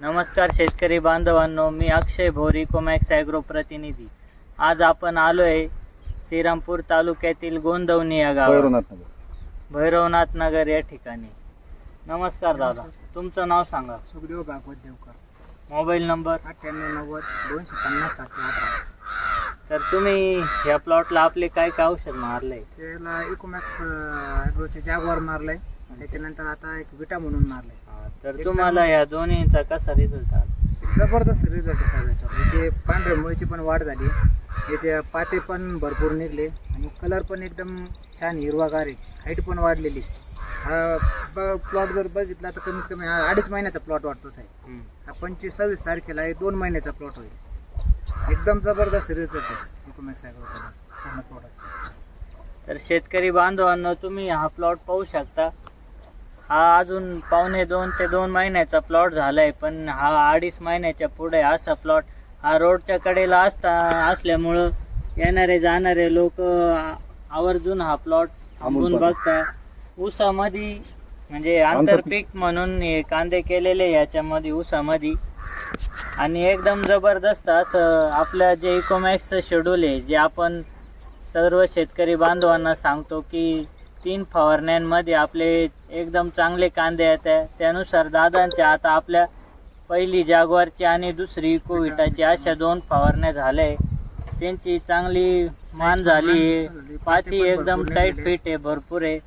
नमस्कार शेतकरी बांधवांनो मी अक्षय भोरी कोमॅक्स ॲग्रो प्रतिनिधी. आज आपण आलो आहे श्रीरामपूर तालुक्यातील गोंदवणी या गावात. भैरवनाथ नगर. भैरवनाथ नगर या ठिकाणी. नमस्कार दादा तुमचं नाव सांगा. सुखदेव भागवत देवकर. Mobile number? अठ्ठ्याण्णव नव्वद दोनशे पन्नास सातशे अठरा. तर तुम्ही या प्लॉटला आपले काय काय औषध मारले त्याला इकोमॅक्स ॲग्रोचे जागवार मारलाय. त्याच्यानंतर आता एक विटा म्हणून मारलाय. तर तुम्हाला या दोन्हीचा कसा रिझल्ट आला? जबरदस्त रिझल्ट साहेब याचे पांढऱ्या मुळीची पण वाढ झाली. याचे पाते पण भरपूर निघले. आणि कलर पण एकदम छान हिरवागार आहे. हाईट पण वाढलेली. हा प्लॉट जर बघितला तर कमीत कमी हा अडीच महिन्याचा प्लॉट वाटतो साहेब. हम्म. हा पंचवीस सव्वीस तारखेला आहे दोन महिन्याचा प्लॉट होईल. एकदम जबरदस्त रिझल्ट आहे. पूर्ण प्लॉटचा तर शेतकरी बांधवांनो तुम्ही हा प्लॉट पाहू शकता. हा अजून पावणे दोन ते दोन महिन्याचा प्लॉट झालाय पण हा अडीच महिन्याच्या पुढे असा प्लॉट हा रोडच्या कडेला असता असल्यामुळं येणारे जाणारे लोक आवर्जून हा प्लॉट थांबून. बघता ऊसामध्ये म्हणजे आंतरपीक म्हणून हे कांदे केलेले याच्यामध्ये ऊसामध्ये आणि एकदम जबरदस्त असं आपलं जे इकोमॅक्सचं शेड्यूल आहे जे आपण सर्व शेतकरी बांधवांना सांगतो की तीन फवारण्यांमध्ये आपले एकदम चांगले कांदे येतात त्यानुसार दादांच्या आता आपल्या पहिली जागवारची आणि दुसरी इकोविटाची अशा दोन फवारण्या झाल्या आहे त्यांची चांगली मान झाली. आहे पाती एकदम टाईट फिट आहे भरपूर आहे.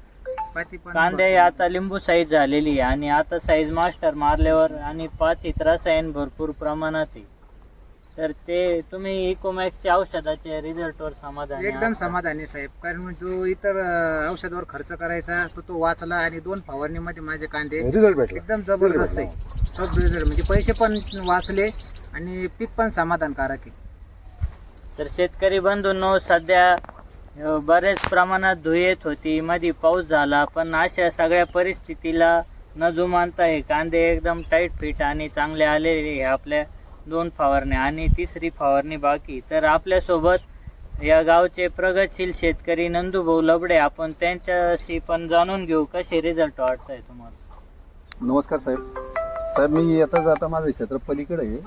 कांदे आता लिंबू साईज झालेली आहे आणि आता साईज मास्टर मारल्यावर आणि पातीत रसायन भरपूर प्रमाणात आहे. तर ते तुम्ही इकोमॅक्सच्या औषधाच्या रिझल्टवर समाधान एकदम समाधानी साहेब. कारण जो इतर अं, औषधावर खर्च करायचा तो तो वाचला आणि दोन फवारणीमध्ये माझे कांदे रिझल्ट भेटला. एकदम जबरदस्त आहे. सब रिझल्ट म्हणजे पैसे पण वाचले आणि पीक पण समाधानकारक आहे. तर शेतकरी बंधूंनो सध्या अ, बरेच प्रमाणात धुळ येत होती. मध्ये पाऊस झाला पण अशा सगळ्या परिस्थितीला न जुमानता हे कांदे एकदम टाईट फिट आणि चांगले आलेले आहे. आपल्या दोन फवारणी आणि तिसरी फवारणी बाकी. तर आपल्यासोबत या गावचे प्रगतशील शेतकरी नंदूभाऊ लबडे आपण त्यांच्याशी पण जाणून घेऊ कसे रिझल्ट वाटत आहे तुम्हाला? नमस्कार साहेब. साहेब मी येता जाता माझं क्षेत्र पलीकडे आहे.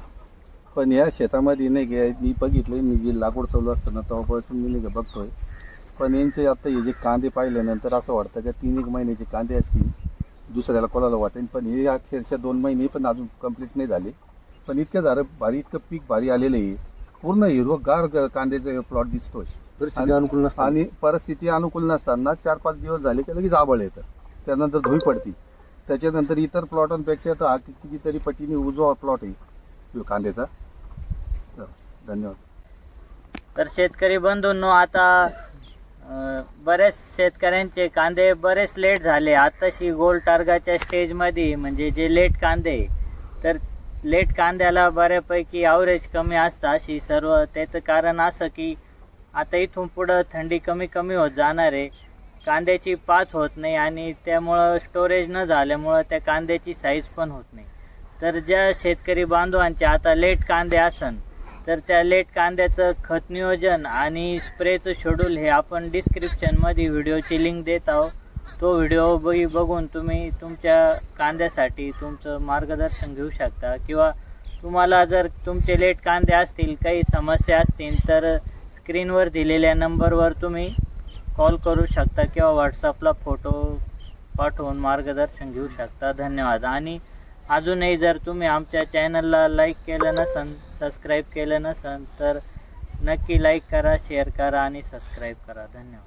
पण या शेतामध्ये नाही काय मी बघितले मी जी लागवड चालू असताना तेव्हापासून मी नाही का बघतोय. पण यांचे आता हे जे कांदे पाहिल्यानंतर असं वाटतं का तीन एक महिन्याचे कांदे असतील दुसऱ्याला कोणाला वाटेल पण हे अक्षरशः दोन महिने पण अजून कंप्लीट नाही झाले. पण इतकं झालं भारी इतकं पीक भारी आलेलं आहे. पूर्ण हिरवगार कांद्याचे प्लॉट दिसतोय. परिस्थिती अनुकूल नसतात आणि परिस्थिती अनुकूल नसताना चार पाच दिवस झाले की लगेच आबळ येतं. त्यानंतर धुई पडती. त्याच्यानंतर इतर प्लॉटांपेक्षा तर हा कितीतरी पटीने उजवा प्लॉट आहे. तो कांद्याचा. तर धन्यवाद. तर शेतकरी बंधूंनो आता बरेच शेतकऱ्यांचे कांदे बरेच लेट झाले. आताशी गोल टार्गाच्या स्टेजमध्ये म्हणजे जे लेट कांदे तर लेट कांद्याला बऱ्यापैकी ॲव्हरेज कमी असतं अशी सर्व त्याचं कारण असं की आता इथून पुढं थंडी कमी कमी होत जाणार आहे. कांद्याची पात होत नाही आणि त्यामुळं स्टोरेज न झाल्यामुळं त्या कांद्याची साईज पण होत नाही. तर ज्या शेतकरी बांधवांचे आता लेट कांदे असन तर त्या लेट कांद्याचं खत नियोजन आणि स्प्रेचं शेड्यूल हे आपण डिस्क्रिप्शनमध्ये व्हिडिओची लिंक देत आहोत. तो व्हिडिओ बघी बघून तुम्ही तुमच्या कांद्यासाठी तुमचं मार्गदर्शन घेऊ शकता. किंवा तुम्हाला जर तुमचे लेट कांदे असतील काही समस्या असतील तर स्क्रीनवर दिलेल्या नंबरवर तुम्ही कॉल करू शकता किंवा व्हॉट्सअपला फोटो पाठवून मार्गदर्शन घेऊ शकता. धन्यवाद. आणि अजूनही जर तुम्ही आमच्या चॅनलला लाईक केलं नसन सबस्क्राईब केलं नसन तर नक्की लाईक करा शेअर करा आणि सबस्क्राईब करा. धन्यवाद.